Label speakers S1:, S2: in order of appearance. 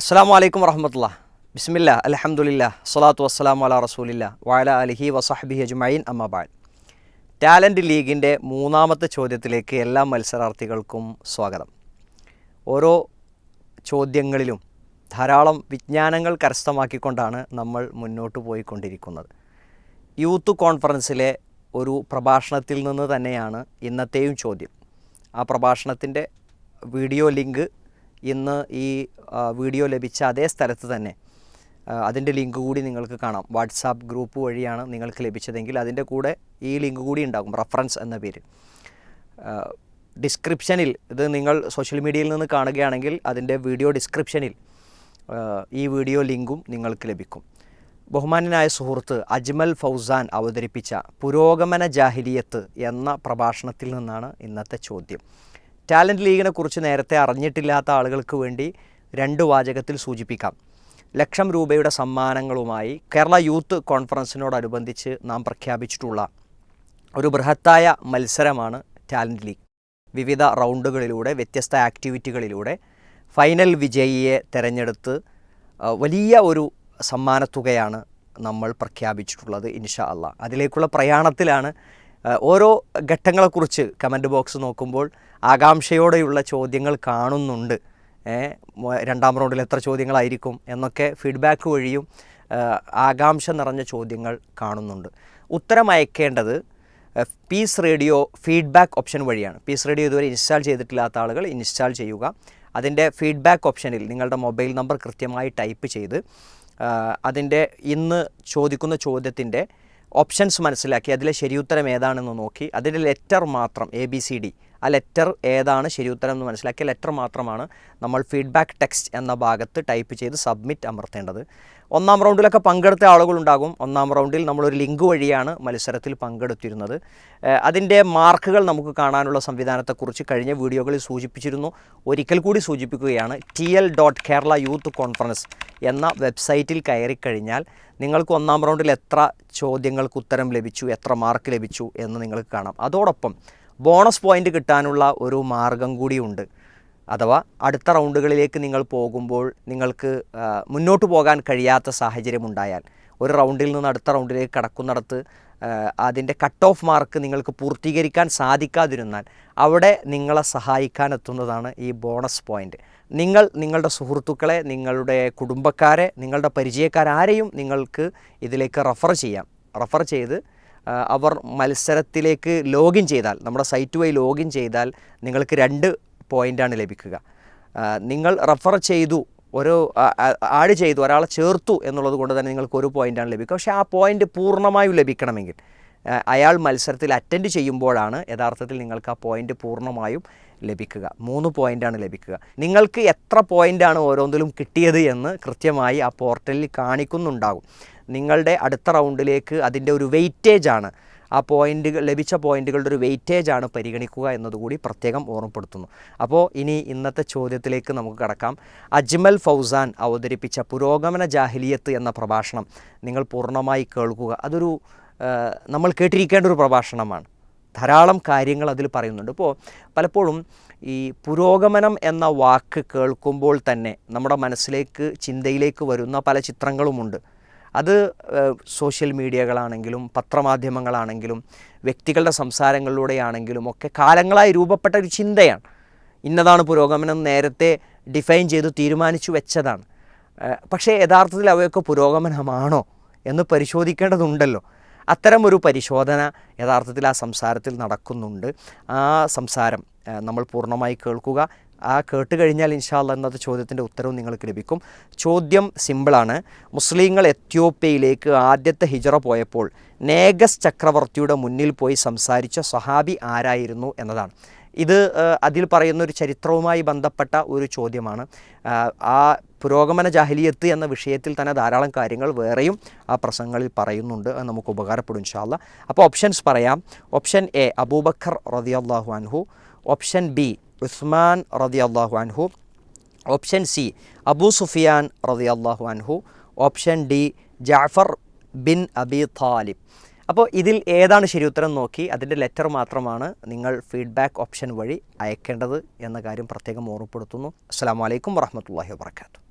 S1: അസ്സാം വലൈക്കും വറഹമത്തുള്ള. ബിസ്മില്ല അലഹമുല്ല സ്വലാത്തു വസ്സലാം അല റസൂലില്ല വാല അലിഹി വസഹബി അജ്മൈൻ അമ്മബാൽ ടാലന്റ് ലീഗിന്റെ മൂന്നാമത്തെ ചോദ്യത്തിലേക്ക് എല്ലാ മത്സരാർത്ഥികൾക്കും സ്വാഗതം. ഓരോ ചോദ്യങ്ങളിലും ധാരാളം വിജ്ഞാനങ്ങൾ കരസ്ഥമാക്കിക്കൊണ്ടാണ് നമ്മൾ മുന്നോട്ട് പോയിക്കൊണ്ടിരിക്കുന്നത്. യൂത്ത് കോൺഫറൻസിലെ ഒരു പ്രഭാഷണത്തിൽ നിന്ന് തന്നെയാണ് ഇന്നത്തെയും ചോദ്യം. ആ പ്രഭാഷണത്തിന്റെ വീഡിയോ ലിങ്ക് ഇന്ന് ഈ വീഡിയോ ലഭിച്ച അതേ സ്ഥലത്ത് തന്നെ അതിന്റെ ലിങ്ക് കൂടി നിങ്ങൾക്ക് കാണാം. വാട്സാപ്പ് ഗ്രൂപ്പ് വഴിയാണ് നിങ്ങൾക്ക് ലഭിച്ചതെങ്കിൽ അതിന്റെ കൂടെ ഈ ലിങ്ക് കൂടി ഉണ്ടാകും റഫറൻസ് എന്ന പേര്. ഡിസ്ക്രിപ്ഷനിൽ ഇത് നിങ്ങൾ സോഷ്യൽ മീഡിയയിൽ നിന്ന് കാണുകയാണെങ്കിൽ അതിന്റെ വീഡിയോ ഡിസ്ക്രിപ്ഷനിൽ ഈ വീഡിയോ ലിങ്കും നിങ്ങൾക്ക് ലഭിക്കും. ബഹുമാന്യനായ സുഹൃത്ത് അജ്മൽ ഫൗസാൻ അവതരിപ്പിച്ച പുരോഗമന ജാഹിലിയത്ത് എന്ന പ്രഭാഷണത്തിൽ നിന്നാണ് ഇന്നത്തെ ചോദ്യം. ടാലന്റ് ലീഗിനെ കുറിച്ച് നേരത്തെ അറിഞ്ഞിട്ടില്ലാത്ത ആളുകൾക്ക് വേണ്ടി രണ്ട് വാചകത്തിൽ സൂചിപ്പിക്കാം. ലക്ഷം രൂപയുടെ സമ്മാനങ്ങളുമായി കേരള യൂത്ത് കോൺഫറൻസിനോടനുബന്ധിച്ച് നാം പ്രഖ്യാപിച്ചിട്ടുള്ള ഒരു ബൃഹത്തായ മത്സരമാണ് ടാലന്റ് ലീഗ്. വിവിധ റൗണ്ടുകളിലൂടെ വ്യത്യസ്ത ആക്ടിവിറ്റികളിലൂടെ ഫൈനൽ വിജയിയെ തിരഞ്ഞെടുത്ത് വലിയ ഒരു സമ്മാനത്തുകയാണ് നമ്മൾ പ്രഖ്യാപിച്ചിട്ടുള്ളത് ഇൻഷാ അള്ളാ. അതിലേക്കുള്ള പ്രയാണത്തിലാണ് ഓരോ ഘട്ടങ്ങളെക്കുറിച്ച് കമന്റ് ബോക്സ് നോക്കുമ്പോൾ ആകാംക്ഷയോടെയുള്ള ചോദ്യങ്ങൾ കാണുന്നുണ്ട്. രണ്ടാം റൗണ്ടിൽ എത്ര ചോദ്യങ്ങളായിരിക്കും എന്നൊക്കെ ഫീഡ്ബാക്ക് വഴിയും ആകാംക്ഷ നിറഞ്ഞ ചോദ്യങ്ങൾ കാണുന്നുണ്ട്. ഉത്തരം അയക്കേണ്ടത് പീസ് റേഡിയോ ഫീഡ്ബാക്ക് ഓപ്ഷൻ വഴിയാണ്. പീസ് റേഡിയോ ഇതുവരെ ഇൻസ്റ്റാൾ ചെയ്തിട്ടില്ലാത്ത ആളുകൾ ഇൻസ്റ്റാൾ ചെയ്യുക. അതിന്റെ ഫീഡ്ബാക്ക് ഓപ്ഷനിൽ നിങ്ങളുടെ മൊബൈൽ നമ്പർ കൃത്യമായി ടൈപ്പ് ചെയ്ത് അതിന്റെ ഇന്ന് ചോദിക്കുന്ന ചോദ്യത്തിന്റെ ഓപ്ഷൻസ് മനസ്സിലാക്കി. അതിലെ ശരിയുത്തരം ഏതാണെന്ന് നോക്കി. അതിന്റെ ലെറ്റർ മാത്രം എ ബി സി ഡി ആ ലെറ്റർ ഏതാണ് ശരി ഉത്തരം എന്ന് മനസ്സിലാക്കിയ ലെറ്റർ മാത്രമാണ് നമ്മൾ ഫീഡ്ബാക്ക് ടെക്സ്റ്റ് എന്ന ഭാഗത്ത് ടൈപ്പ് ചെയ്ത് സബ്മിറ്റ് അമർത്തേണ്ടത്. ഒന്നാം റൗണ്ടിലൊക്കെ പങ്കെടുത്ത ആളുകളുണ്ടാകും. ഒന്നാം റൗണ്ടിൽ നമ്മളൊരു ലിങ്ക് വഴിയാണ് മത്സരത്തിൽ പങ്കെടുത്തിരുന്നത്. അതിന്റെ മാർക്കുകൾ നമുക്ക് കാണാനുള്ള സംവിധാനത്തെക്കുറിച്ച് കഴിഞ്ഞ വീഡിയോകളിൽ സൂചിപ്പിച്ചിരുന്നു. ഒരിക്കൽ കൂടി സൂചിപ്പിക്കുകയാണ് T L dot Kerala youth conference എന്ന വെബ്സൈറ്റിൽ കയറിക്കഴിഞ്ഞാൽ നിങ്ങൾക്ക് ഒന്നാം റൗണ്ടിൽ എത്ര ചോദ്യങ്ങൾക്ക് ഉത്തരം ലഭിച്ചു എത്ര മാർക്ക് ലഭിച്ചു എന്ന് നിങ്ങൾക്ക് കാണാം. അതോടൊപ്പം ബോണസ് പോയിന്റ് കിട്ടാനുള്ള ഒരു മാർഗം കൂടിയുണ്ട് അഥവാ അടുത്ത റൗണ്ടുകളിലേക്ക് നിങ്ങൾ പോകുമ്പോൾ നിങ്ങൾക്ക് മുന്നോട്ട് പോകാൻ കഴിയാത്ത സാഹചര്യമുണ്ടായാൽ ഒരു റൗണ്ടിൽ നിന്ന് അടുത്ത റൗണ്ടിലേക്ക് കടക്കുന്നിടത്ത് അതിന്റെ കട്ട് ഓഫ് മാർക്ക് നിങ്ങൾക്ക് പൂർത്തീകരിക്കാൻ സാധിക്കാതിരുന്നാൽ അവിടെ നിങ്ങളെ സഹായിക്കാൻ എത്തുന്നതാണ് ഈ ബോണസ് പോയിന്റ് നിങ്ങൾ നിങ്ങളുടെ സുഹൃത്തുക്കളെ നിങ്ങളുടെ കുടുംബക്കാരെ നിങ്ങളുടെ പരിചയക്കാരാരെയും നിങ്ങൾക്ക് ഇതിലേക്ക് റഫർ ചെയ്യാം. റഫർ ചെയ്ത് അവർ മത്സരത്തിലേക്ക് ലോഗിൻ ചെയ്താൽ നമ്മുടെ സൈറ്റ് വഴി ലോഗിൻ ചെയ്താൽ നിങ്ങൾക്ക് രണ്ട് പോയിന്റാണ് ലഭിക്കുക. നിങ്ങൾ റെഫർ ചെയ്തു ഒരു ആഡ് ചെയ്തു ഒരാളെ ചേർത്തു എന്നുള്ളത് കൊണ്ട് തന്നെ നിങ്ങൾക്ക് ഒരു പോയിന്റാണ് ലഭിക്കുക. പക്ഷേ ആ പോയിന്റ് പൂർണമായും ലഭിക്കണമെങ്കിൽ അയാൾ മത്സരത്തിൽ അറ്റൻഡ് ചെയ്യുമ്പോഴാണ് യഥാർത്ഥത്തിൽ നിങ്ങൾക്ക് ആ പോയിന്റ് പൂർണമായും ലഭിക്കുക. മൂന്ന് പോയിന്റാണ് ലഭിക്കുക. നിങ്ങൾക്ക് എത്ര പോയിന്റാണ് ഓരോന്നിലും കിട്ടിയത് എന്ന് കൃത്യമായി ആ പോർട്ടലിൽ കാണിക്കുന്നുണ്ടാകും. നിങ്ങളുടെ അടുത്ത റൗണ്ടിലേക്ക് അതിന്റെ ഒരു വെയിറ്റേജ് ആണ്. ആ പോയിന്റുകൾ ലഭിച്ച പോയിന്റുകളുടെ ഒരു വെയിറ്റേജ് ആണ് പരിഗണിക്കുക എന്നതുകൂടി പ്രത്യേകം ഓർമ്മപ്പെടുത്തുന്നു. അപ്പോൾ ഇനി ഇന്നത്തെ ചോദ്യത്തിലേക്ക് നമുക്ക് കടക്കാം. അജ്മൽ ഫൗസാൻ അവതരിപ്പിച്ച പുരോഗമന ജാഹിലിയത്ത് എന്ന പ്രഭാഷണം നിങ്ങൾ പൂർണമായി കേൾക്കുക. അതൊരു നമ്മൾ കേട്ടിരിക്കേണ്ട ഒരു പ്രഭാഷണമാണ്. ധാരാളം കാര്യങ്ങൾ അതിൽ പറയുന്നുണ്ട്. ഇപ്പോൾ പലപ്പോഴും ഈ പുരോഗമനം എന്ന വാക്ക് കേൾക്കുമ്പോൾ തന്നെ നമ്മുടെ മനസ്സിലേക്ക് ചിന്തയിലേക്ക് വരുന്ന പല ചിത്രങ്ങളുമുണ്ട്. അത് സോഷ്യൽ മീഡിയകളാണെങ്കിലും പത്രമാധ്യമങ്ങളാണെങ്കിലും വ്യക്തികളുടെ സംസാരങ്ങളിലൂടെയാണെങ്കിലും ഒക്കെ കാലങ്ങളായി രൂപപ്പെട്ട ഒരു ചിന്തയാണ്. ഇന്നതാണ് പുരോഗമനം നേരത്തെ ഡിഫൈൻ ചെയ്ത് തീരുമാനിച്ചു വെച്ചതാണ്. പക്ഷേ യഥാർത്ഥത്തിൽ അവയൊക്കെ പുരോഗമനമാണോ എന്ന് പരിശോധിക്കേണ്ടതുണ്ടല്ലോ. അത്തരം ഒരു പരിശോധന യഥാർത്ഥത്തിൽ ആ സംസാരത്തിൽ നടക്കുന്നുണ്ട്. ആ സംസാരം നമ്മൾ പൂർണമായി കേൾക്കുക. ആ കേട്ട് കഴിഞ്ഞാൽ ഇൻഷാല്ല എന്നത് ചോദ്യത്തിന്റെ ഉത്തരവും നിങ്ങൾക്ക് ലഭിക്കും. ചോദ്യം സിമ്പിളാണ്. മുസ്ലിങ്ങൾ എത്യോപ്യയിലേക്ക് ആദ്യത്തെ ഹിജറ പോയപ്പോൾ നേഗസ് ചക്രവർത്തിയുടെ മുന്നിൽ പോയി സംസാരിച്ച സഹാബി ആരായിരുന്നു എന്നതാണ്. ഇത് അതിൽ പറയുന്ന ഒരു ചരിത്രവുമായി ബന്ധപ്പെട്ട ഒരു ചോദ്യമാണ്. ആ പുരോഗമന ജാഹലിയത്ത് എന്ന വിഷയത്തിൽ തന്നെ ധാരാളം കാര്യങ്ങൾ വേറെയും ആ പ്രസംഗങ്ങളിൽ പറയുന്നുണ്ട് അത് നമുക്ക് ഉപകാരപ്പെടും ഇൻഷാല്ല അപ്പോൾ ഓപ്ഷൻസ് പറയാം. ഓപ്ഷൻ എ അബൂബക്കർ റതിയല്ലാഹു അൻഹു. ഓപ്ഷൻ ബി ഉസ്മാൻ റതി അള്ളാഹു അൻഹു. ഓപ്ഷൻ സി അബൂ സുഫിയാൻ റതി അള്ളാഹു അൻഹു. Option D Jafar bin Abi Talib. അപ്പോൾ ഇതിൽ ഏതാണ് ശരി ഉത്തരം നോക്കി അതിന്റെ ലെറ്റർ മാത്രമാണ് നിങ്ങൾ ഫീഡ്ബാക്ക് ഓപ്ഷൻ വഴി അയക്കേണ്ടത് എന്ന കാര്യം പ്രത്യേകം ഓർമ്മപ്പെടുത്തുന്നു. അസ്സാം വലൈക്കും വാഹമത്തല്ലാഹി വാബർക്കാത്തു